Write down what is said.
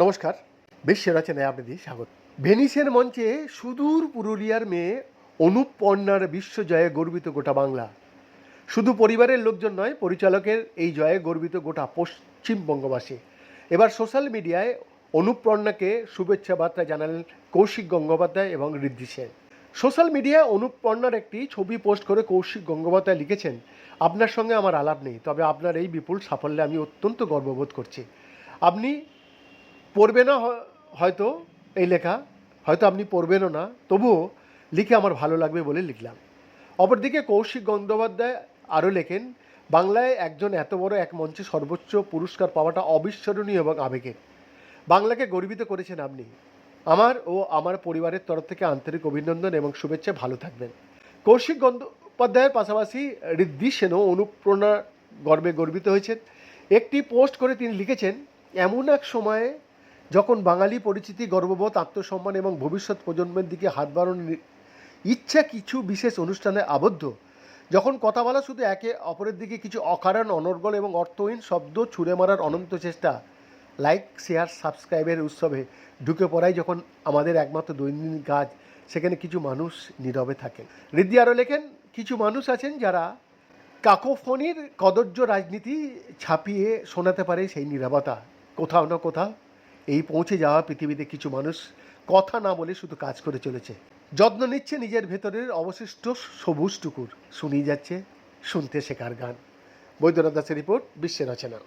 নমস্কার বিশ্ব রচনায় আপনাদের স্বাগত। ভেনিসের মঞ্চে সুদূর পুরুলিয়ার মেয়ে অনুপর্ণার বিশ্বজয়ে গর্বিত গোটা বাংলা। শুধু পরিবারের লোকজন নয়, পরিচালকের এই জয়ে গর্বিত গোটা পশ্চিমবঙ্গবাসী এবার সোশ্যাল মিডিয়ায় অনুপর্ণাকে শুভেচ্ছা বার্তা জানালেন কৌশিক গঙ্গোপাধ্যায় এবং ঋদ্ধি সেন। সোশ্যাল মিডিয়ায় অনুপর্ণার একটি ছবি পোস্ট করে কৌশিক গঙ্গোপাধ্যায় লিখেছেন, আপনার সঙ্গে আমার আলাপ নেই, তবে আপনার এই বিপুল সাফল্যে আমি অত্যন্ত গর্ববোধ করছি। আপনি পড়বে না হয়তো এই লেখা, হয়তো আপনি পড়বেনও না, তবুও লিখে আমার ভালো লাগবে বলে লিখলাম। অপরদিকে কৌশিক গঙ্গোপাধ্যায় আরও লেখেন, বাংলায় একজন এত বড় এক মঞ্চে সর্বোচ্চ পুরস্কার পাওয়াটা অবিস্মরণীয় এবং আবেগের। বাংলাকে গর্বিত করেছেন আপনি। আমার ও আমার পরিবারের তরফ থেকে আন্তরিক অভিনন্দন এবং শুভেচ্ছা, ভালো থাকবেন। কৌশিক গঙ্গোপাধ্যায়ের পাশাপাশি ঋদ্ধি সেনও অনুপ্রেরণা গর্বে গর্বিত হয়েছেন। একটি পোস্ট করে তিনি লিখেছেন, এমন এক সময়ে যখন বাঙালি পরিচিতি, গর্ববোধ, আত্মসম্মান এবং ভবিষ্যৎ প্রজন্মের দিকে হাত বাড়ানোর ইচ্ছা কিছু বিশেষ অনুষ্ঠানে আবদ্ধ, যখন কথা বলা শুধু একে অপরের দিকে কিছু অকারণ, অনর্গল এবং অর্থহীন শব্দ ছুঁড়ে মারার অনন্ত চেষ্টা লাইক, শেয়ার, সাবস্ক্রাইবের উৎসবে ঢুকে পড়াই যখন আমাদের একমাত্র দৈনন্দিন কাজ, সেখানে কিছু মানুষ নীরবে থাকেন। ঋদ্ধি আরও লেখেন, কিছু মানুষ আছেন যারা কাকোফনির কদর্য রাজনীতি ছাপিয়ে শোনাতে পারে সেই নীরবতা। কোথাও না কোথাও এই পৌঁছে যাওয়া পৃথিবীতে কিছু মানুষ কথা না বলে শুধু কাজ করে চলেছে। যত্ন নিচ্ছে নিজের ভেতরের অবশিষ্ট সবুজটুকুর শুনিয়ে যাচ্ছে, শুনতে শেখার গান। বৈদ্যনাথ দাসের রিপোর্ট, বিশ্বের রচনা।